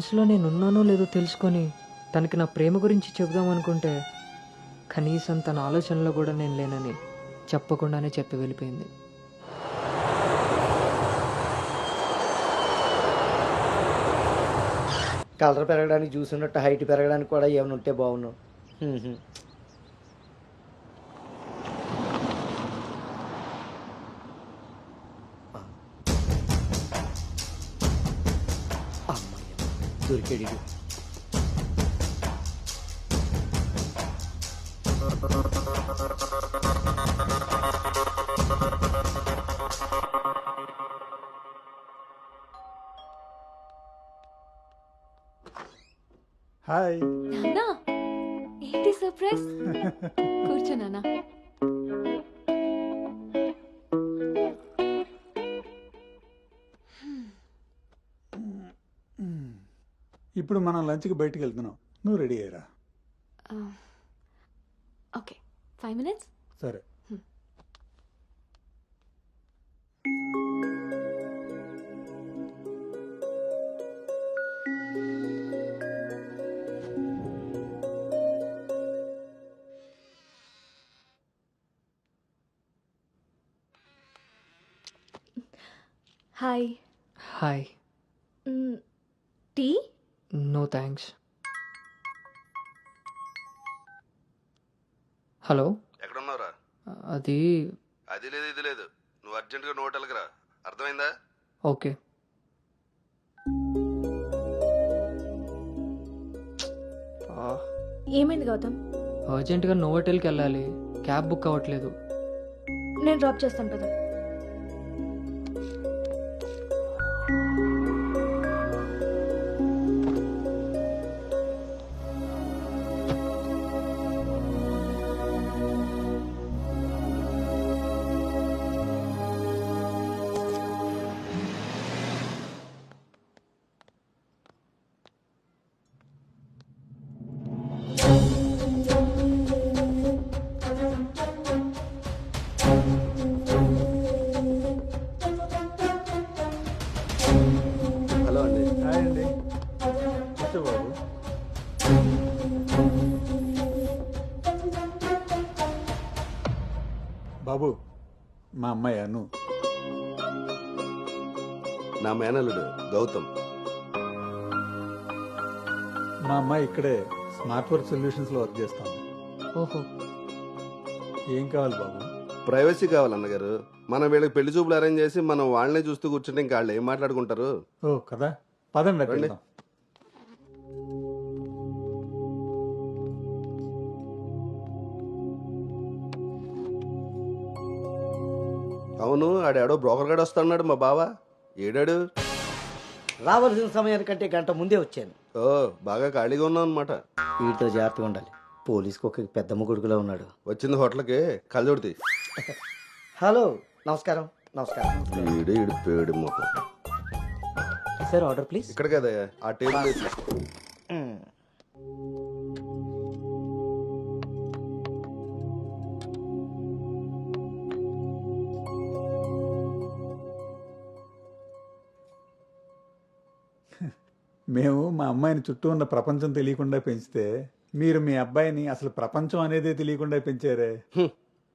మనసులో నేను ఉన్నానో లేదో తెలుసుకొని తనకి నా ప్రేమ గురించి చెబుదామనుకుంటే కనీసం తన ఆలోచనలో కూడా నేను లేనని చెప్పకుండానే చెప్పి వెళ్ళిపోయింది. కలర్ పెరగడానికి చూసినట్టు హైట్ పెరగడానికి కూడా ఏమైనా ఉంటే బాగున్నావు. ఈడు. హాయ్ నాన్నా ఏంటి సర్ప్రైజ్ కూర్చో నాన్న ఇప్పుడు మనం లంచ్కి బయటికి వెళ్తున్నాం. నువ్వు రెడీ అయ్యరా? ఓకే. Five minutes? సరే. Hi hi no thanks hello ఎక్కడున్నావురా? అది అది లేదు ఇది లేదు. నువ్వు అర్జెంటుగా నువ్వు హోటల్కి రా. అర్థమైందా? ఓకే. ఏమైంది గౌతమ్? అర్జెంటుగా నోవోటెల్కి వెళ్ళాలి. క్యాబ్ బుక్ అవ్వట్లేదు. నేను డ్రాప్ చేస్తాను కదా బాబు మా అమ్మాయి అను. నా మేనల్లుడు గౌతమ్. మా అమ్మాయి ఇక్కడే స్మార్ట్ వర్క్ సొల్యూషన్స్లో వర్క్ చేస్తాం ఓహో. ఏం కావాలి బాబు? ప్రైవసీ కావాలి అన్నగారు. మనం వీళ్ళకి పెళ్ళి చూపులు అరేంజ్ చేసి మనం వాళ్ళనే చూస్తూ కూర్చుంటే ఇంకా వాళ్ళు ఏం మాట్లాడుకుంటారు? ఓ కదా. పదండి అక్కడ రండి. వెళ్దాం. అవును ఆడాడో బ్రోకర్ గడు వస్తున్నాడు మా బావ. ఏడాడు? రావాల్సిన సమయానికంటే గంట ముందే వచ్చాను. ఓ బాగా ఖాళీగా ఉన్నావు అనమాట వీటితో జాగ్రత్తగా ఉండాలి. పోలీస్కి ఒక పెద్ద ముగుడుకులా ఉన్నాడు. వచ్చింది హోటల్కి కళ్ళజోడితి హలో నమస్కారం నమస్కారం. ఈడు ఈడు పేడు సార్ ఆర్డర్ ప్లీజ్. ఇక్కడ కదా ఆ టేబుల్ మేము మా అమ్మాయిని చుట్టూ ఉన్న ప్రపంచం తెలియకుండా పెంచితే మీరు మీ అబ్బాయిని అసలు ప్రపంచం అనేదే తెలియకుండా పెంచారే.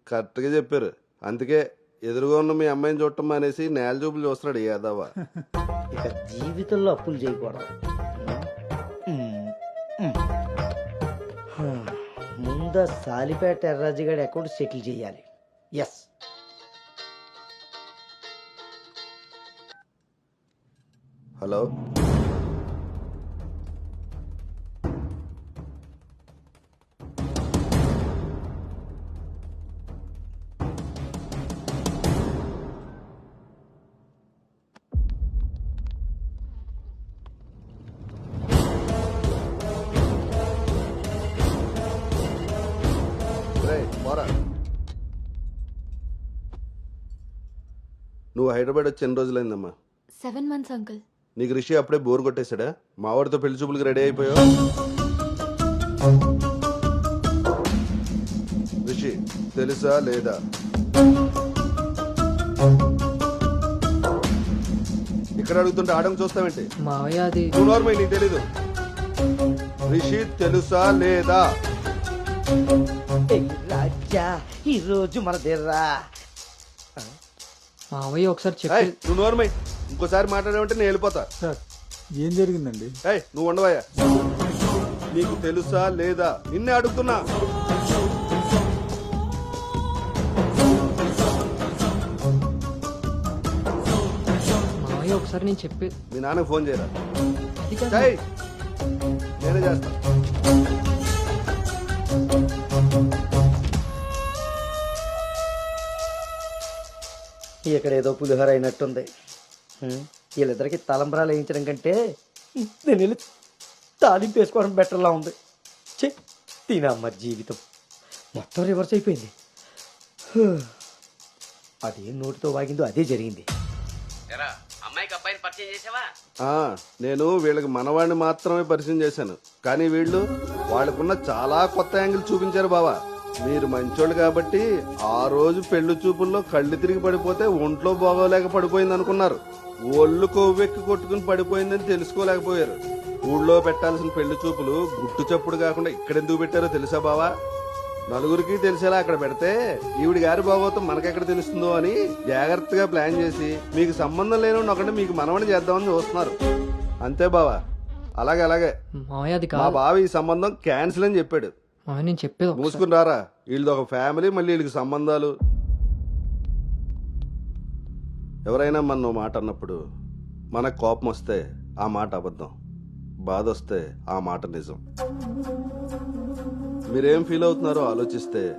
కరెక్ట్గా చెప్పారు. అందుకే ఎదురుగా ఉన్న మీ అమ్మాయిని చూడటం అనేసి నేల చూపులు చూస్తున్నాడు యాదవ. ఇక జీవితంలో అప్పులు చేయకూడదు. ముందు సాలిపేట ఎర్రాజుగాడి అకౌంట్ సెటిల్ చేయాలి. Yes hello. నువ్వు హైదరాబాద్ వచ్చి ఎన్ని రోజులైందమ్మా? సెవెన్ మంత్స్ అంకుల్ నీకు రిషి అప్పుడే బోర్ కొట్టేశాడా? మావాడితో పెళ్ళి చూపులకు రెడీ అయిపోయావు? రిషి తెలుసా లేదా? ఇక్కడ అడుగుతుంటే ఆడడం చూస్తావేంటి? మావయ్య అది నీకు తెలీదు. రిషి తెలుసా లేదా? రాజా ఈ రోజు మన దేర్రా మావయ్య ఒకసారి ఏయ్, చెప్పి నువ్వు నోర్మై ఇంకోసారి మాట్లాడామంటే నేను వెళ్ళిపోతా. సార్ ఏం జరిగిందండి? ఏయ్ నువ్వు ఉండవయ్యా. నీకు తెలుసా లేదా? నిన్నే అడుగుతున్నా. మావయ్య ఒకసారి నేను చెప్పే మీ నాన్నకు ఫోన్ చేయరా? అది కాదు. ఏయ్, నేనే చేస్తా. ఇక్కడ ఏదో పులిహోర అయినట్టుంది. వీళ్ళిద్దరికి తలంబరాలు వేయించడం కంటే నేను వెళ్ళి తాలింపు వేసుకోవడం బెటర్లా ఉంది. చె తినమ్మ జీవితం. మొత్తం రివర్స్ అయిపోయింది. అదేం నోటితో వాగిందో అదే జరిగింది. ఎరా అమ్మాయికి అబ్బాయిని పరిచయం చేసావా? నేను వీళ్ళకి మనవాడిని మాత్రమే పరిచయం చేశాను. కానీ వీళ్ళు వాళ్ళకున్న చాలా కొత్త యాంగిల్ చూపించారు బావా. మీరు మంచోళ్ళు కాబట్టి ఆ రోజు పెళ్ళి చూపుల్లో కళ్ళు తిరిగి పడిపోతే ఒంట్లో బాగోలేక పడిపోయింది అనుకున్నారు. ఒళ్ళు కొవ్వెక్కి కొట్టుకుని పడిపోయిందని తెలుసుకోలేకపోయారు. ఊళ్ళో పెట్టాల్సిన పెళ్ళి చూపులు గుట్టు చప్పుడు కాకుండా ఇక్కడెందుకు పెట్టారో తెలుసా బావా? నలుగురికి తెలిసేలా అక్కడ పెడితే ఈవిడి గారి భాగవతం మనకెక్కడ తెలుస్తుందో అని జాగ్రత్తగా ప్లాన్ చేసి మీకు సంబంధం లేని ఒకటి మీకు మనవని చేద్దామని చూస్తున్నారు. అంతే బావా. అలాగే అలాగే. మా బావ ఈ సంబంధం క్యాన్సిల్ అని చెప్పాడు. నేను చెప్పేది ఒకసారి. మూసుకుని రారా వీళ్ళది ఒక ఫ్యామిలీ మళ్ళీ వీళ్ళకి సంబంధాలు. ఎవరైనా మన మాట అన్నప్పుడు మనకు కోపం వస్తే ఆ మాట అబద్ధం. బాధ వస్తే ఆ మాట నిజం. మీరేం ఫీల్ అవుతున్నారో ఆలోచిస్తే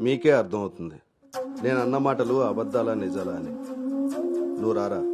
మీకే అర్థం అవుతుంది. నేను అన్న మాటలు అబద్ధాలా నిజాలా అని. నువ్వు రారా?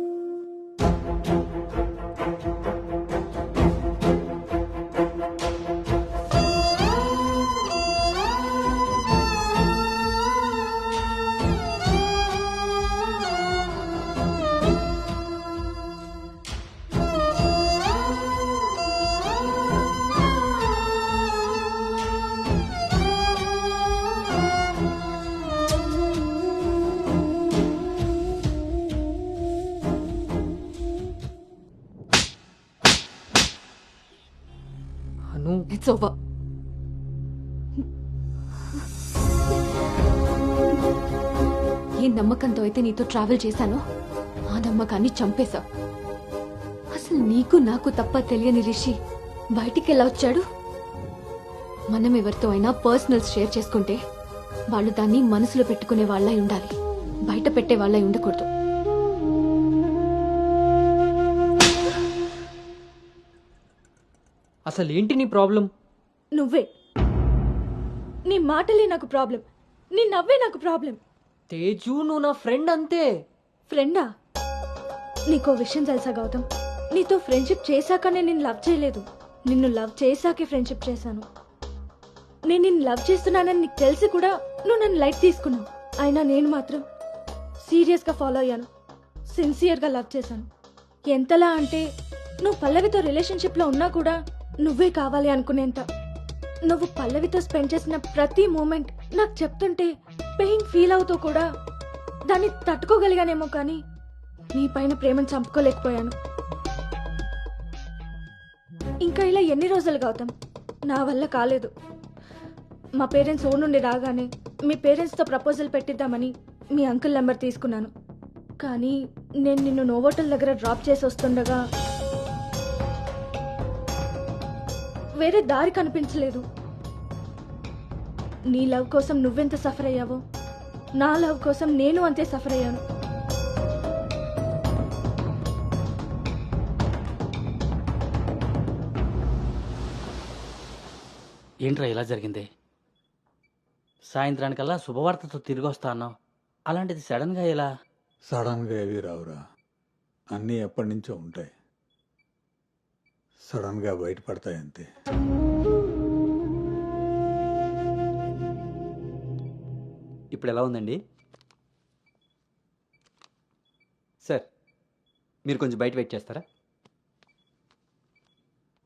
It's over. ఏ నమ్మకంతో అయితే నీతో ట్రావెల్ చేశానో. ఆ నమ్మకాన్ని చంపేశావు అసలు నీకు నాకు తప్ప తెలియని రిషి బయటికి ఎలా వచ్చాడు? మనం ఎవరితో అయినా పర్సనల్స్ షేర్ చేసుకుంటే వాళ్ళు దాన్ని మనసులో పెట్టుకునే వాళ్ళై ఉండాలి. బయట పెట్టే వాళ్ళై ఉండకూడదు. అసలు ఏంటి నీ ప్రాబ్లం? నువ్వే. నీ మాటలే నాకు ప్రాబ్లం. నీ నవ్వే నాకు ప్రాబ్లం. తేజు నువ్వు నా ఫ్రెండ్ అంతే. ఫ్రెండా? నీకో విషయం తెలుసా గౌతమ్? నీతో ఫ్రెండ్షిప్ చేశాకనే నేను లవ్ చేయలేదు. నిన్ను లవ్ చేశాకే ఫ్రెండ్షిప్ చేశాను. నేను నిన్ను లవ్ చేస్తున్నానని నీకు తెలిసి కూడా నువ్వు నన్ను లైట్ తీసుకున్నావు. అయినా నేను మాత్రం సీరియస్గా ఫాలో అయ్యాను. సిన్సియర్గా లవ్ చేశాను. ఎంతలా అంటే నువ్వు పల్లవితో రిలేషన్షిప్లో ఉన్నా కూడా నువ్వే కావాలి అనుకునేంత. నువ్వు పల్లవితో స్పెండ్ చేసిన ప్రతి మూమెంట్ నాకు చెప్తుంటే పెయిన్ ఫీల్ అవుతూ కూడా దాన్ని తట్టుకోగలిగానేమో కానీ నీ పైన ప్రేమను చంపుకోలేకపోయాను. ఇంకా ఇలా ఎన్ని రోజులు గౌతమ్? నా వల్ల కాలేదు. మా పేరెంట్స్ ఊరు నుండి రాగానే మీ పేరెంట్స్తో ప్రపోజల్ పెట్టిద్దామని మీ అంకుల్ నెంబర్ తీసుకున్నాను. కానీ నేను నిన్ను నోవోటల్ దగ్గర డ్రాప్ చేసి వస్తుండగా వేరే దారి కనిపించలేదు. నీ లవ్ కోసం నువ్వెంత సఫర్ అయ్యావో నా లవ్ కోసం నేను అంతే సఫర్ అయ్యాను. ఏంట్రా ఇలా జరిగింది? సాయంత్రానికల్లా శుభవార్తతో తిరిగి వస్తా అన్నావు. అలాంటిది సడన్గా ఇలా సడన్గా ఏవి రావురా. అన్నీ ఎప్పటి నుంచో ఉంటాయి. సడన్గా బయటపడతాయంతే. ఇప్పుడు ఎలా ఉందండి? సార్ మీరు కొంచెం బయట వెయిట్ చేస్తారా?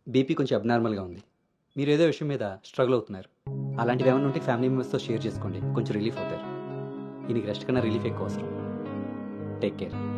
బీపీ కొంచెం అబ్నార్మల్గా ఉంది. మీరు ఏదో విషయం మీద స్ట్రగుల్ అవుతున్నారు. అలాంటివి ఏమైనా ఉంటే ఫ్యామిలీ మెంబర్స్తో షేర్ చేసుకోండి. కొంచెం రిలీఫ్ అవుతారు. ఈయనకి రెస్ట్ కన్నా రిలీఫ్ ఎక్కువ అవసరం. Take care.